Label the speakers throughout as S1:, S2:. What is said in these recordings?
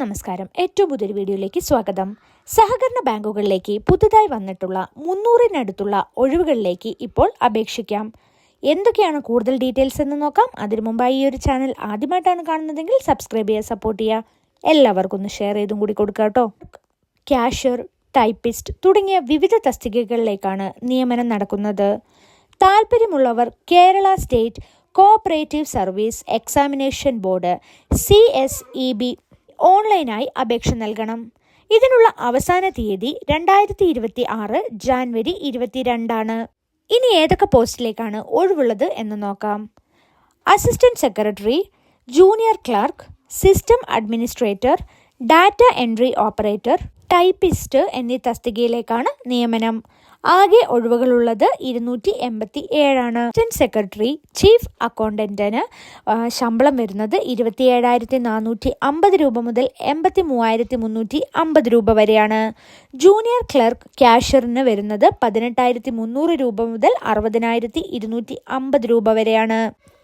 S1: നമസ്കാരം. ഏറ്റവും പുതിയൊരു വീഡിയോയിലേക്ക് സ്വാഗതം. സഹകരണ ബാങ്കുകളിലേക്ക് പുതുതായി വന്നിട്ടുള്ള മുന്നൂറിനടുത്തുള്ള ഒഴിവുകളിലേക്ക് ഇപ്പോൾ അപേക്ഷിക്കാം. എന്തൊക്കെയാണ് കൂടുതൽ ഡീറ്റെയിൽസ് എന്ന് നോക്കാം. അതിനു മുമ്പായി ഈ ഒരു ചാനൽ ആദ്യമായിട്ടാണ് കാണുന്നതെങ്കിൽ സബ്സ്ക്രൈബ് ചെയ്യുക സപ്പോർട്ട് ചെയ്യുക. എല്ലാവർക്കും ഒന്ന് ഷെയർ ചെയ്തും കൂടി കൊടുക്കുക കേട്ടോ. ക്യാഷ്യർ ടൈപ്പിസ്റ്റ് തുടങ്ങിയ വിവിധ തസ്തികകളിലേക്കാണ് നിയമനം നടക്കുന്നത്. താല്പര്യമുള്ളവർ Kerala state cooperative service examination board C S E B ഓൺലൈനായി അപേക്ഷ നൽകണം. ഇതിനുള്ള അവസാന തീയതി രണ്ടായിരത്തി ഇരുപത്തി ആറ് ജാൻവരി ഇരുപത്തിരണ്ടാണ്. ഇനി ഏതൊക്കെ പോസ്റ്റിലേക്കാണ് ഒഴിവുള്ളത് എന്ന് നോക്കാം. Assistant secretary junior clerk system administrator data entry operator typist എന്നീ തസ്തികയിലേക്കാണ് നിയമനം. ആകെ ഒഴിവുകളുള്ളത് ഇരുന്നൂറ്റി എൺപത്തി ഏഴാണ് അസിസ്റ്റന്റ് സെക്രട്ടറി ചീഫ് അക്കൗണ്ടന്റിന് ശമ്പളം വരുന്നത് ഇരുപത്തി ഏഴായിരത്തി നാനൂറ്റി അമ്പത് രൂപ മുതൽ എൺപത്തി മൂവായിരത്തി മുന്നൂറ്റി അമ്പത് രൂപ വരെയാണ്. ജൂനിയർ ക്ലർക്ക് ക്യാഷ്യറിന് വരുന്നത് പതിനെട്ടായിരത്തി മുന്നൂറ് രൂപ മുതൽ അറുപതിനായിരത്തി ഇരുന്നൂറ്റി അമ്പത് രൂപ വരെയാണ്.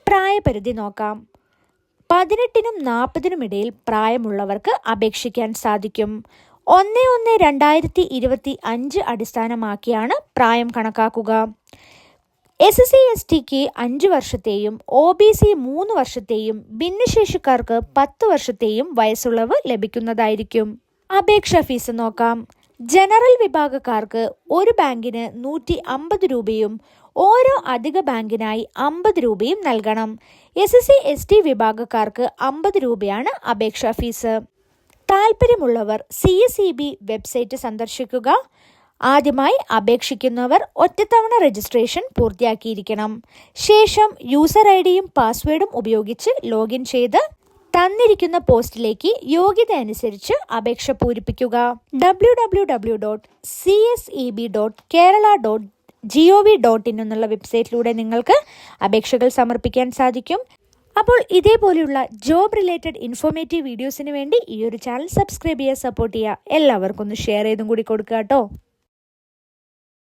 S1: പ്രായപരിധി നോക്കാം. പതിനെട്ടിനും നാൽപ്പതിനും ഇടയിൽ പ്രായമുള്ളവർക്ക് അപേക്ഷിക്കാൻ സാധിക്കും. ഒന്ന് ഒന്ന് രണ്ടായിരത്തി ഇരുപത്തി അഞ്ച് അടിസ്ഥാനമാക്കിയാണ് പ്രായം കണക്കാക്കുക. എസ് സി എസ് ടിക്ക് അഞ്ച് വർഷത്തെയും ഒ ബി സി മൂന്ന് വർഷത്തെയും ഭിന്നശേഷിക്കാർക്ക് പത്ത് വർഷത്തെയും വയസ്സുള്ളവ് ലഭിക്കുന്നതായിരിക്കും. അപേക്ഷാ ഫീസ് നോക്കാം. ജനറൽ വിഭാഗക്കാർക്ക് ഒരു ബാങ്കിന് നൂറ്റി അമ്പത് രൂപയും ഓരോ അധിക ബാങ്കിനായി അമ്പത് രൂപയും നൽകണം. എസ് സി എസ് ടി വിഭാഗക്കാർക്ക് അമ്പത് രൂപയാണ് അപേക്ഷാ ഫീസ്. താല്പര്യമുള്ളവർ സി ഇ ബി വെബ്സൈറ്റ് സന്ദർശിക്കുക. ആദ്യമായി അപേക്ഷിക്കുന്നവർ ഒറ്റത്തവണ രജിസ്ട്രേഷൻ പൂർത്തിയാക്കിയിരിക്കണം. ശേഷം യൂസർ ഐ ഡിയും പാസ്വേഡും ഉപയോഗിച്ച് ലോഗിൻ ചെയ്ത് തന്നിരിക്കുന്ന പോസ്റ്റിലേക്ക് യോഗ്യത അനുസരിച്ച് അപേക്ഷ പൂരിപ്പിക്കുക. W W W dot C S E B dot Kerala dot G O V dot in എന്നുള്ള വെബ്സൈറ്റിലൂടെ നിങ്ങൾക്ക് അപേക്ഷകൾ സമർപ്പിക്കാൻ സാധിക്കും അപ്പോൾ ഇതേപോലെയുള്ള ജോബ് റിലേറ്റഡ് ഇൻഫോർമേറ്റീവ് വീഡിയോസിന് വേണ്ടി ഈ ഒരു ചാനൽ സബ്സ്ക്രൈബ് ചെയ്യുക സപ്പോർട്ട് ചെയ്യുക. എല്ലാവർക്കും ഒന്ന് ഷെയർ ചെയ്തും കൂടി കൊടുക്കുക കേട്ടോ.